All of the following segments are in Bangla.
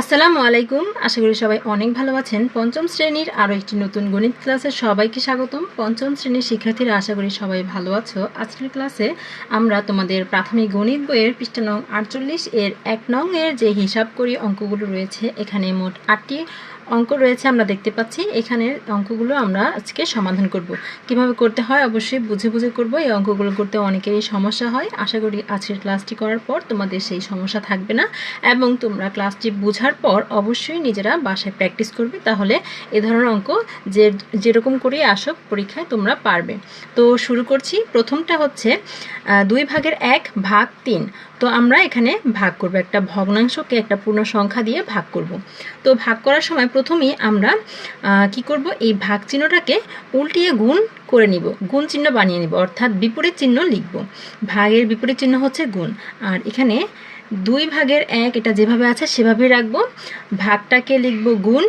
আসসালামু আলাইকুম। আশা করি সবাই অনেক ভালো আছেন। পঞ্চম শ্রেণির আরও একটি নতুন গণিত ক্লাসে সবাইকে স্বাগতম। পঞ্চম শ্রেণির শিক্ষার্থীরা আশা করি সবাই ভালো আছো। আজকের ক্লাসে আমরা তোমাদের প্রাথমিক গণিত বইয়ের পৃষ্ঠা নং আটচল্লিশ এর এক নং এর যে হিসাব করি অঙ্কগুলো রয়েছে, এখানে মোট আটটি অঙ্ক রয়েছে, আমরা দেখতে পাচ্ছি। এখানের অঙ্কগুলো আমরা আজকে সমাধান করব। কীভাবে করতে হয়? অবশ্যই বুঝে বুঝে করব। এই অঙ্কগুলো করতে অনেকেরই সমস্যা হয়। আশা করি আজকের ক্লাসটি করার পর তোমাদের সেই সমস্যা থাকবে না। এবং তোমরা ক্লাসটি বোঝার পর অবশ্যই নিজেরা বাসায় প্র্যাকটিস করবে। তাহলে এ ধরনের অঙ্ক যে, যেরকম করেই আসুক, পরীক্ষায় তোমরা পারবে। তো শুরু করছি। প্রথমটা হচ্ছে দুই ভাগের এক ভাগ তিন। তো আমরা এখানে ভাগ করব। একটা ভগ্নাংশকে একটা পূর্ণ সংখ্যা দিয়ে ভাগ করব। তো ভাগ করার সময় প্রথমেই আমরা কি করব? এই ভাগ চিহ্নটাকে উল্টিয়ে গুণ করে নিব। গুণ চিহ্ন বানিয়ে নিব। অর্থাৎ বিপরীত চিহ্ন লিখব। ভাগের বিপরীত চিহ্ন হচ্ছে গুণ। আর এখানে দুই ভাগের এক, এটা যেভাবে আছে সেভাবেই রাখব। ভাগটাকে লিখব গুণ।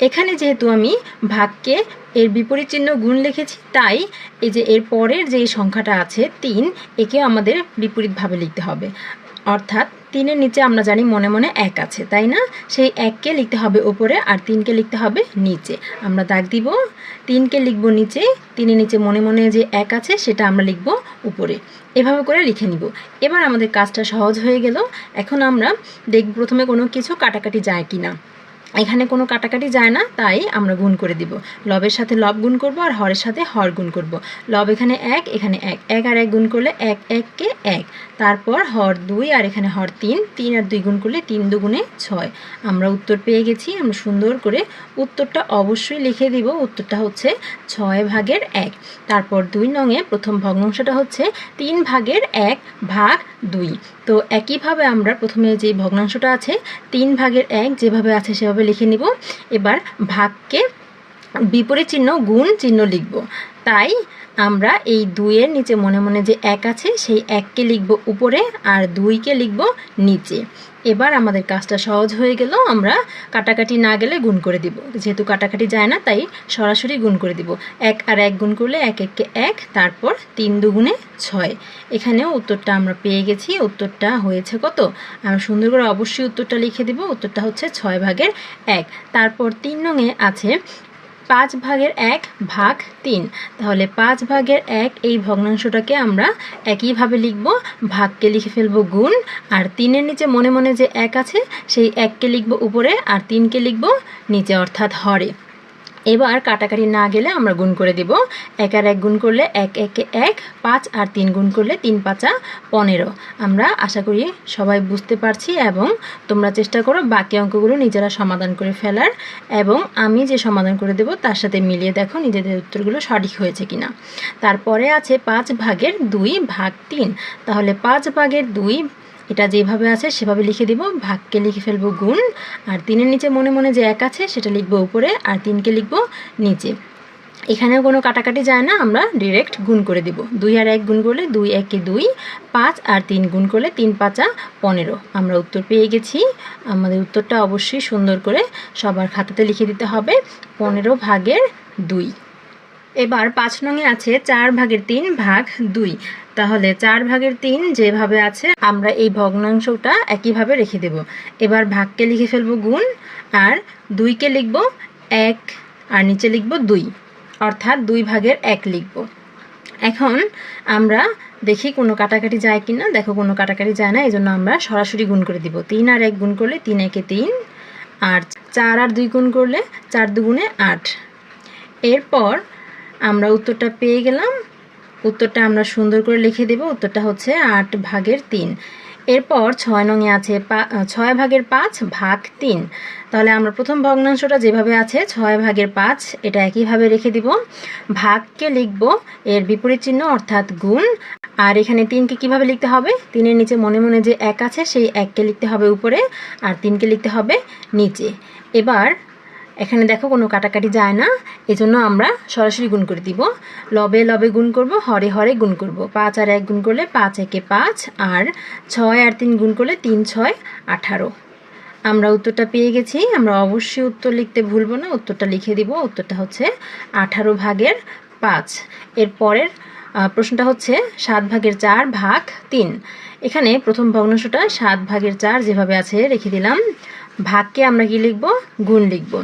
এখানে যেহেতু আমি ভাগকে এর বিপরীত চিহ্ন গুণ লিখেছি, তাই এই যে এর পরের যে সংখ্যাটা আছে, তিন একে আমাদের বিপরীতভাবে লিখতে হবে। অর্থাৎ তিনের নিচে আমরা জানি মনে মনে এক আছে, তাই না? সেই এককে লিখতে হবে ওপরে আর তিনকে লিখতে হবে নিচে। আমরা দাগ দিব, তিনকে লিখব নিচে, তিনের নিচে মনে মনে যে এক আছে, সেটা আমরা লিখব উপরে। এভাবে করে লিখে নিব। এবার আমাদের কাজটা সহজ হয়ে গেল। এখন আমরা দেখব প্রথমে কোনো কিছু কাটাকাটি যায় কি না এখানে কোনো কাটাকাটি যায় না, তাই আমরা গুণ করে দিব। লবের সাথে লব গুণ করব আর হরের সাথে হর গুণ করব। লব এখানে এক এখানে এক। এক আর এক গুণ করলে এক এককে এক। তারপর হর দুই আর এখানে হর তিন। তিন আর দুই গুণ করলে তিন দুগুণে ছয়। আমরা উত্তর পেয়ে গেছি, আমরা সুন্দর করে উত্তরটা অবশ্যই লিখে দিব। উত্তরটা হচ্ছে ছয় ভাগের এক। তারপর দুই নঙে প্রথম ভগ্নাংশটা হচ্ছে তিন ভাগের এক ভাগ দুই। তো একইভাবে আমরা প্রথমে যে ভগ্নাংশটা আছে, তিন ভাগের এক যেভাবে আছে সেভাবে লিখে নিব? এবার ভাগকে বিপরীত চিহ্ন গুণ চিহ্ন লিখব। তাই আমরা এই দুইয়ের নিচে মনে মনে যে এক আছে, সেই এককে লিখব উপরে আর দুইকে লিখব নিচে। এবার আমাদের কাজটা সহজ হয়ে গেল, আমরা কাটাকাটি না গেলে গুণ করে দিব। যেহেতু কাটাকাটি যায় না, তাই সরাসরি গুণ করে দিব। এক আর এক গুণ করলে এক এককে এক, তারপর তিন দুগুণে ছয়। এখানেও উত্তরটা আমরা পেয়ে গেছি। উত্তরটা হয়েছে কত? আমরা সুন্দর করে অবশ্যই উত্তরটা লিখে দিব। উত্তরটা হচ্ছে ছয় ভাগের এক। তারপর তিন নঙে আছে পাঁচ ভাগের এক ভাগ তিন। তাহলে পাঁচ ভাগের এক এই ভগ্নাংশটাকে আমরা একইভাবে লিখব, ভাগকে লিখে ফেলব গুণ, আর তিনের নিচে মনে মনে যে এক আছে, সেই এককে লিখব উপরে, আর তিনকে লিখব নিচে, অর্থাৎ হরে। এবার কাটাকাটি না গেলে আমরা গুণ করে দিব। এক আর এক গুণ করলে এক, একে এক, পাঁচ আর তিন গুণ করলে তিন পাঁচা পনেরো। আমরা আশা করি সবাই বুঝতে পারছি এবং তোমরা চেষ্টা করো বাকি অঙ্কগুলো নিজেরা সমাধান করে ফেলার এবং আমি যে সমাধান করে দেব তার সাথে মিলিয়ে দেখো নিজেদের উত্তরগুলো সঠিক হয়েছে কিনা। তারপরে আছে পাঁচ ভাগের দুই ভাগ তিন। তাহলে পাঁচ ভাগের দুই এটা যেভাবে আছে, সেভাবে লিখে দিব। ভাগকে লিখে ফেলব গুণ। আর তিনের নিচে মনে মনে যে এক আছে, সেটা লিখব উপরে। আর তিনকে লিখব নিচে। এখানেও কোনো কাটাকাটি যায় না, আমরা ডিরেক্ট গুণ করে দিব। দুই আর এক গুণ করলে দুই, একে দুই, পাঁচ আর তিন গুণ করলে তিন পাঁচা পনেরো। আমরা উত্তর পেয়ে গেছি। আমাদের উত্তরটা অবশ্যই সুন্দর করে সবার খাতাতে লিখে দিতে হবে। পনেরো ভাগের দুই। এবার পাঁচ নঙে আছে চার ভাগের তিন ভাগ দুই। তাহলে চার ভাগের তিন যেভাবে আছে, আমরা এই ভগ্নাংশটা একইভাবে রেখে দেব। এবার ভাগকে লিখে ফেলব গুণ, আর দুইকে লিখব এক, আর নিচে লিখব দুই। অর্থাৎ দুই ভাগের এক লিখব। এখন আমরা দেখি কোনো কাটাকাটি যায় কি না দেখো কোনো কাটাকাটি যায় না এই জন্য আমরা সরাসরি গুণ করে দিব। তিন আর এক গুণ করলে তিন একে তিন, আর চার আর দুই গুণ করলে চার দুগুণে আট। এরপর আমরা উত্তরটা পেয়ে গেলাম। উত্তরটা আমরা সুন্দর করে লিখে দেব। উত্তরটা হচ্ছে আট ভাগের তিন। এরপর ছয় নঙে আছে ছয় ভাগের পাঁচ ভাগ তিন। তাহলে আমরা প্রথম ভগ্নাংশটা যেভাবে আছে, ছয় ভাগের পাঁচ, এটা একইভাবে রেখে দিব। ভাগকে লিখব, এর বিপরীত চিহ্ন অর্থাৎ গুণ। আর এখানে তিনকে কীভাবে লিখতে হবে? তিনের নিচে মনে মনে যে এক আছে, সেই এককে লিখতে হবে উপরে, আর তিনকে লিখতে হবে নিচে। এবার এখানে দেখো কোনো কাটাকাটি যায় না। এজন্য আমরা সরাসরি গুণ করে দিব। লবে লবে গুণ করব, হরে হরে গুণ করব। পাঁচ আর এক গুণ করলে পাঁচ, একে পাঁচ, আর ছয় আর তিন গুণ করলে তিন, ছয়, আঠারো। আমরা উত্তরটা পেয়ে গেছি। আমরা অবশ্যই উত্তর লিখতে ভুলবো না। উত্তরটা লিখে দিব। উত্তরটা হচ্ছে আঠারো ভাগের পাঁচ। এর পরের প্রশ্নটা হচ্ছে সাত ভাগের চার ভাগ তিন। এখানে প্রথম ভগ্নাংশটা সাত ভাগের চার যেভাবে আছে রেখে দিলাম। ভাগকে আমরা কি লিখব? গুণ লিখব।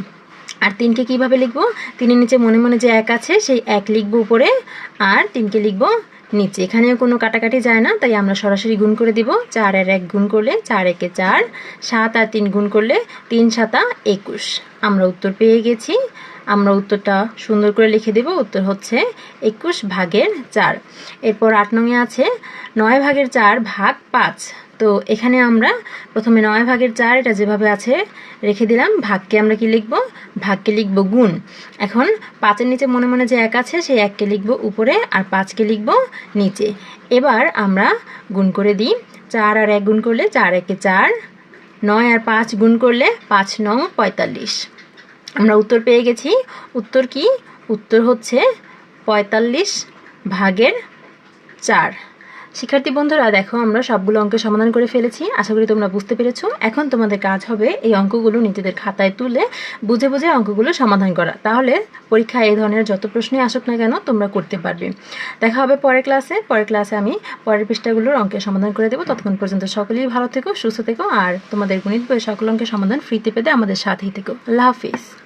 আর তিনকে কীভাবে লিখব? তিনের নিচে মনে মনে যে এক আছে, সেই এক লিখব উপরে, আর তিনকে লিখব নিচে। এখানেও কোনো কাটাকাটি যায় না, তাই আমরা সরাসরি গুণ করে দিব। চার আর এক গুণ করলে চার একে চার, সাত আর তিন গুণ করলে তিন সাতা একুশ। আমরা উত্তর পেয়ে গেছি। আমরা উত্তরটা সুন্দর করে লিখে দেব। উত্তর হচ্ছে একুশ ভাগের চার। এরপর আট নঙে আছে, নয় ভাগের চার ভাগ পাঁচ। তো এখানে আমরা প্রথমে নয় ভাগের চার, এটা যেভাবে আছে, রেখে দিলাম। ভাগকে আমরা কি লিখব? ভাগকে লিখব গুণ। এখন পাঁচের নিচে মনে মনে যে এক আছে, সেই এককে লিখব উপরে আর পাঁচকে লিখব নিচে। এবার আমরা গুণ করে দিই। চার আর এক গুণ করলে চার, একে চার। নয় আর পাঁচ গুণ করলে পাঁচ নং পঁয়তাল্লিশ। আমরা উত্তর পেয়ে গেছি। উত্তর কি? উত্তর হচ্ছে পঁয়তাল্লিশ ভাগের চার। শিক্ষার্থী বন্ধুরা, দেখো আমরা সবগুলো অঙ্কের সমাধান করে ফেলেছি। আশা করি তোমরা বুঝতে পেরেছ। এখন তোমাদের কাজ হবে এই অঙ্কগুলো নিজেদের খাতায় তুলে বুঝে বুঝে অঙ্কগুলো সমাধান করা। তাহলে পরীক্ষায় এই ধরনের যত প্রশ্নই আসুক না কেন, তোমরা করতে পারবে। দেখা হবে পরের ক্লাসে। পরের ক্লাসে আমি পরের পৃষ্ঠাগুলোর অঙ্কের সমাধান করে দেবো। ততক্ষণ পর্যন্ত সকলেই ভালো থেকো, সুস্থ থেকো, আর তোমাদের গণিত বইয়ের সকল অঙ্কের সমাধান ফ্রিতে পেতে আমাদের সাথেই থেকো। আল্লাহ হাফিজ।